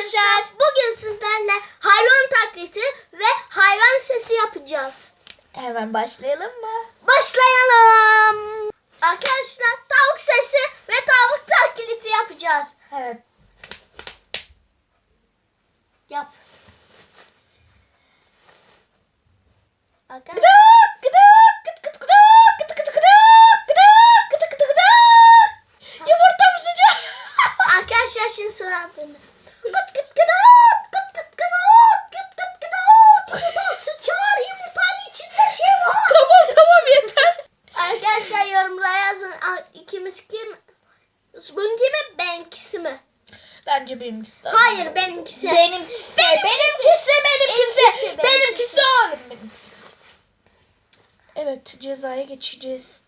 arkadaşlar. Bugün sizlerle hayvan taklidi ve hayvan sesi yapacağız. Hemen başlayalım mı? Başlayalım. Arkadaşlar tavuk sesi ve tavuk taklidi yapacağız. Evet. Yap. Arkadaşlar, Gıdık gıdık gıt gıt benimkisi daha. Hayır benimkisi. Benimkisi. Benimkisi. Benimkisi. Benimkisi, Benimkisi. benimkisi. Benimkisi oğlum benimkisi. Evet cezaya geçeceğiz.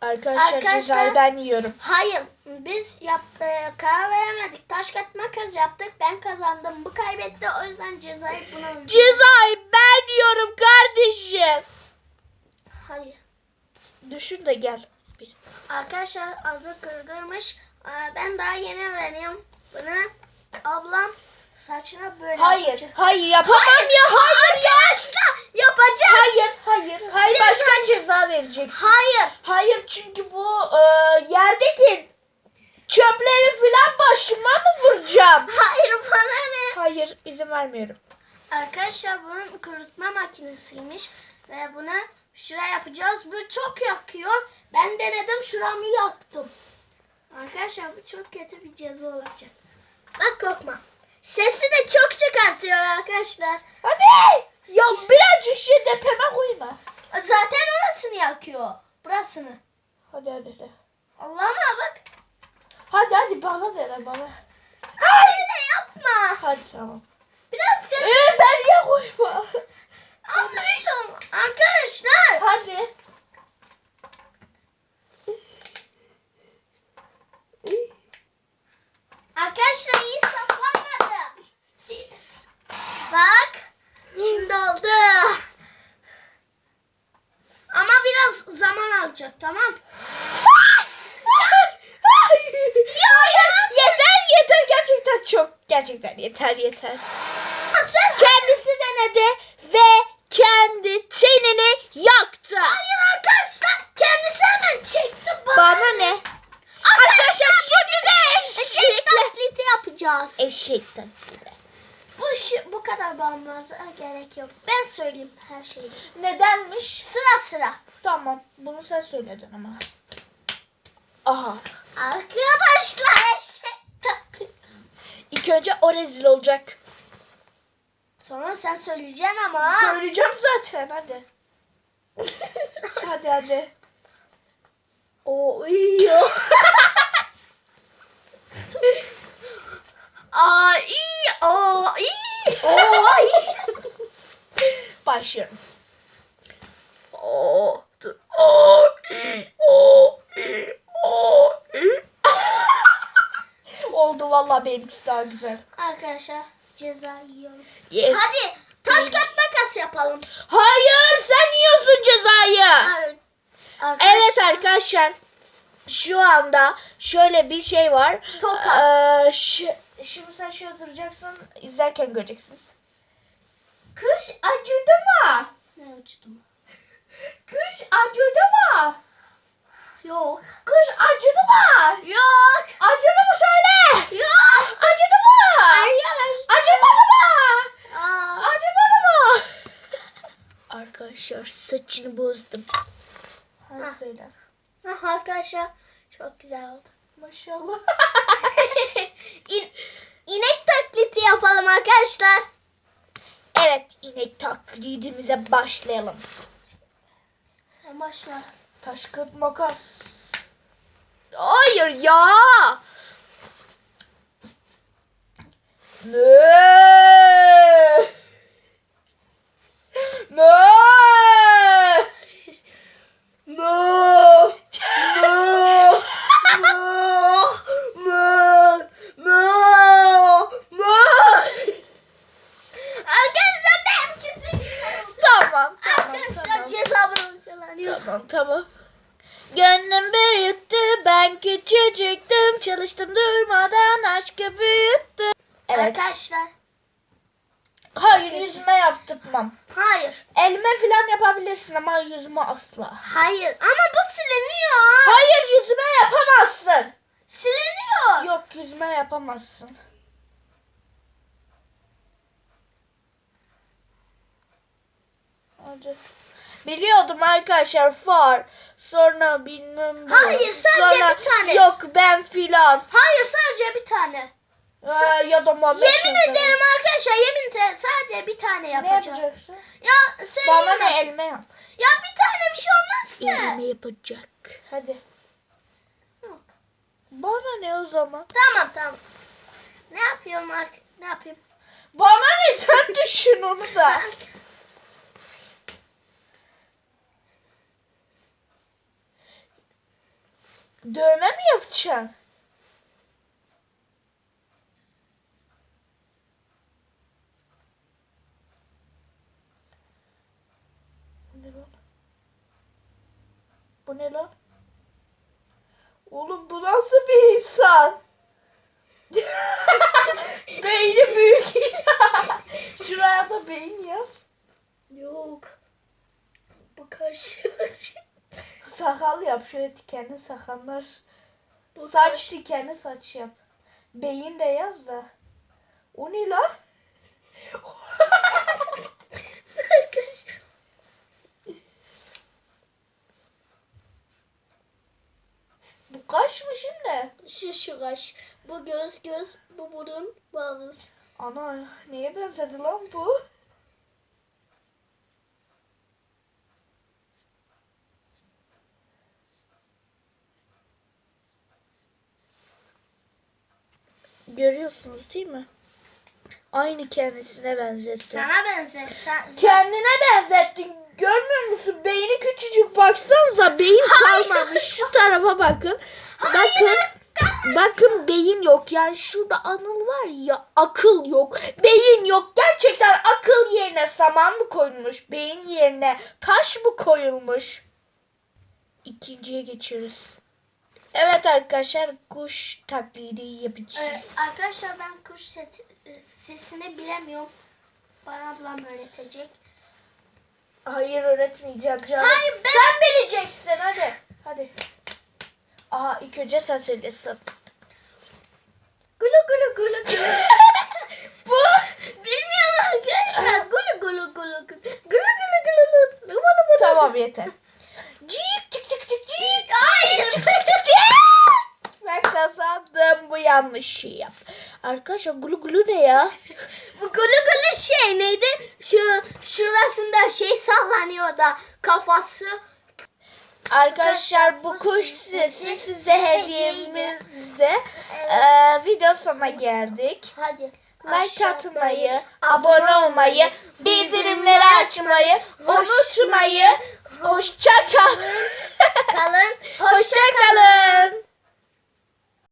Arkadaşlar, Arkadaşlar- cezayı ben yiyorum. Hayır biz yap, e, karar veremedik. Taş kağıt makas yaptık. Ben kazandım. Bu kaybetti. O yüzden cezayı buna Cezayı ben yiyorum kardeşim. Hayır. Düşün de gel. Bir. Arkadaşlar adı kırgırmış. Ben daha yeni öğreniyorum. Bunu ablam saçına böyle Hayır, yapacak. hayır yapamam ya. Hayır, Arkadaşlar yapacak. hayır, hayır, hayır. Ceza- Başka ceza vereceksin. Hayır. Hayır çünkü bu e, yerdeki çöpleri filan başıma mı vuracağım? Hayır bana ne? Hayır, izin vermiyorum. Arkadaşlar bunun kurutma makinesiymiş ve bunu şuraya yapacağız. Bu çok yakıyor. Ben denedim şuramı yaktım. Arkadaşlar bu çok kötü bir ceza olacak. Bak korkma. Sesi de çok çıkartıyor arkadaşlar. Hadi. Ya birazcık şey tepeme koyma. Zaten orasını yakıyor. Burasını. Hadi hadi hadi. Allah'ıma bak. Hadi hadi bana dene bana. Öyle yapma. Hadi tamam. Biraz ses. Ee, ben niye koyma? Ama öyle olma. Arkadaşlar. Hadi. Arkadaşlar iyi saklanmadı. Bak. Şimdi oldu. Ama biraz zaman alacak tamam. ya ya yeter yeter gerçekten çok. Gerçekten yeter yeter. sen Kendisi denedi ve kendi tenini yaktı. Hayır arkadaşlar kendisi hemen çekti bana. Bana ne? Arkadaşlar şimdi de eşek taklidi yapacağız. Şi- bu kadar bağımlıza gerek yok. Ben söyleyeyim her şeyi. Nedenmiş? Sıra sıra. Tamam. Bunu sen söyledin ama. Aha. Arkadaşlar eşek taklidi. İlk önce o rezil olacak. Sonra sen söyleyeceksin ama. Söyleyeceğim zaten hadi. hadi hadi. O iyi. Ay ay ay. Başlıyorum. O dur. O iyi. O iyi. O iyi. Oldu vallahi benimkisi daha güzel. Arkadaşlar ceza yiyorum. Yes. Hadi taş kağıt makas yapalım. Hayır sen yiyorsun cezayı. Evet. Evet arkadaşlar. Şu anda şöyle bir şey var. Toka. Ee, şu- şimdi sen şöyle duracaksın. izlerken göreceksiniz. Kış acıdı mı? Ne uçtum? Kış acıdı mı? Yok. Kış acıdı mı? Yok. Acıdı mı söyle? Yok. Acıdı mı? Arkadaşlar. Acımadı mı? Aa, Acımadı mı? Arkadaşlar saçını bozdum. Hadi Ha. söyle. ah, arkadaşlar çok güzel oldu. Maşallah. İn, inek taklidi yapalım arkadaşlar. Evet inek taklidimize başlayalım. Sen başla. Taş kağıt makas. Hayır ya. Ne? Ne? Ne? Arkadaşlar benimkisi. Tamam, tamam, Arkadaşlar tamam. ceza bırakıyorlar. Yok. Tamam. Gönlüm büyüktü, ben küçücüktüm, çalıştım durma Durmadan aşkı büyüttü. Evet. Arkadaşlar. Hayır yüzüme yaptırmam. Hayır. Elime falan yapabilirsin ama yüzüme asla. Hayır ama bu siliniyor. Hayır yüzüme yapamazsın. Siliniyor. Yok yüzüme yapamazsın. Hadi. Biliyordum arkadaşlar far. Sonra bilmem bu. Hayır, sadece Sonra bir tane. Yok ben filan. Hayır sadece bir tane. Aa, ya da Muhammed Yemin Sultan. ederim arkadaşlar yemin ederim sadece bir tane Ne yapacağım. yapacaksın? Ya söyleyeyim Bana ne elime yap. Ya bir tane bir şey olmaz ki. yapacak. Hadi. Yok. Bana ne o zaman? Tamam tamam. Ne yapıyorum ark? Ne yapayım? Bana ne sen düşün onu da. Dövme mi yapacaksın? Bu ne lan? Bu ne? Oğlum bu nasıl bir insan? Beyni büyük insan. Şuraya da beyin yaz. Yok. Bu karşı. Sakal yap şöyle dikenli sakallar. Bu Saç dikenli saç yap. Beyin de yaz da. O ne? Arkadaşlar. Bu kaş mı şimdi? Şu şu kaş. Bu göz göz. Bu burun. Bu ağız. Ana neye benzedi lan bu? Görüyorsunuz değil mi? Aynı kendisine benzetti. Sana benzer. Sen, Kendine benzettin. Görmüyor musun? Beyni küçücük. Baksanıza beyin kalmamış. Şu tarafa bakın. Bakın. Bakın beyin yok. Yani şurada anıl var ya akıl yok. Beyin yok. Gerçekten akıl yerine saman mı koyulmuş? Beyin yerine taş mı koyulmuş? İkinciye geçiyoruz. Evet arkadaşlar kuş taklidi yapacağız. Ee, arkadaşlar ben kuş seti- e, sesini bilemiyorum. Bana ablam öğretecek. Hayır öğretmeyeceğim canım. Hayır, ben- Sen bileceksin hadi. Hadi. Aa ilk önce sen söylesin. Gulu gulu gulu gulu. Bu Bilmiyorum arkadaşlar. Gulu gulu gulu gulu. Gulu gulu gulu gulu. Gulu gulu. tamam yeter. Bu yanlışı yap. Arkadaşlar gulu gulu ne ya? Bu gulu gulu şey neydi? Şu şurasında şey sallanıyor da kafası. Arkadaşlar bu kuş size- sesi size hediyemizde. Evet. Ee, video sonuna geldik. Hadi. Like atmayı, abone olmayı, bildirimleri açmayı unutmayın. Hoşça kalın. kalın. Hoşça kalın.